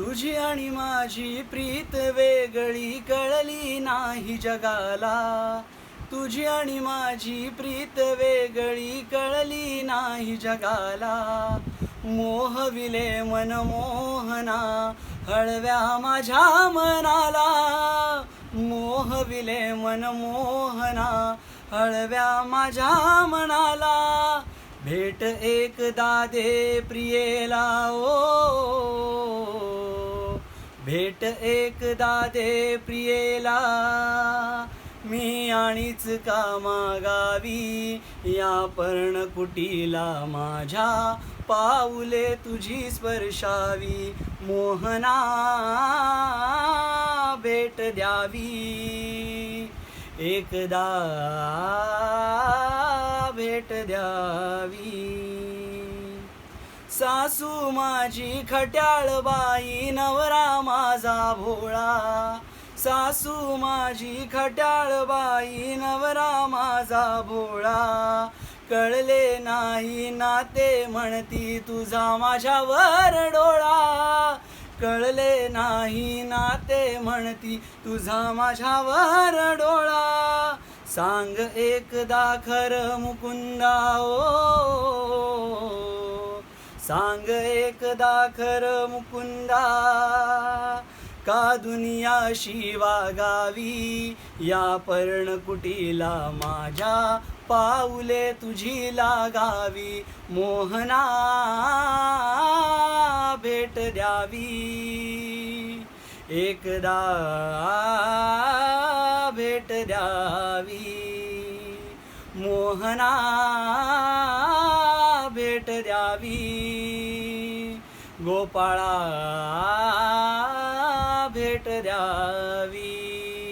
तुझी आणि माझी प्रीत वेगळी कळली नाही जगाला. तुझी आणि माझी प्रीत वेगळी कळली नाही जगाला. मोहविले मन मोहना हळव्या माझ्या मनाला. मोहविले मन मोहना हळव्या माझ्या मनाला. भेट एकदा दे प्रियेला ओ. भेट एकदा दे प्रियेला. मी आणीच कामागावी या पर्णकुटीला माझ्या पाऊले तुझी स्पर्शावी. मोहना भेट द्यावी. एकदा भेट द्यावी. सासू माझी खट्याळ बाई नवरा माझा भोळा सासू माझी खट्याळ बाई नवरा माझा भोळा. कळले नाही नाते म्हणती तुझा माझ्यावर डोळा. कळले नाही नाते म्हणती तुझा माझ्यावर डोळा. सांग एकदा खर मुकुंदा ओ सांग एकदा खर मुकुंदा का दुनियाशी वागावी? या पर्णकुटीला माझ्या पाऊले तुझी लागावी. मोहना भेट द्यावी. एकदा भेट द्यावी. मोहना द्यावी. गोपाळा भेट द्यावी.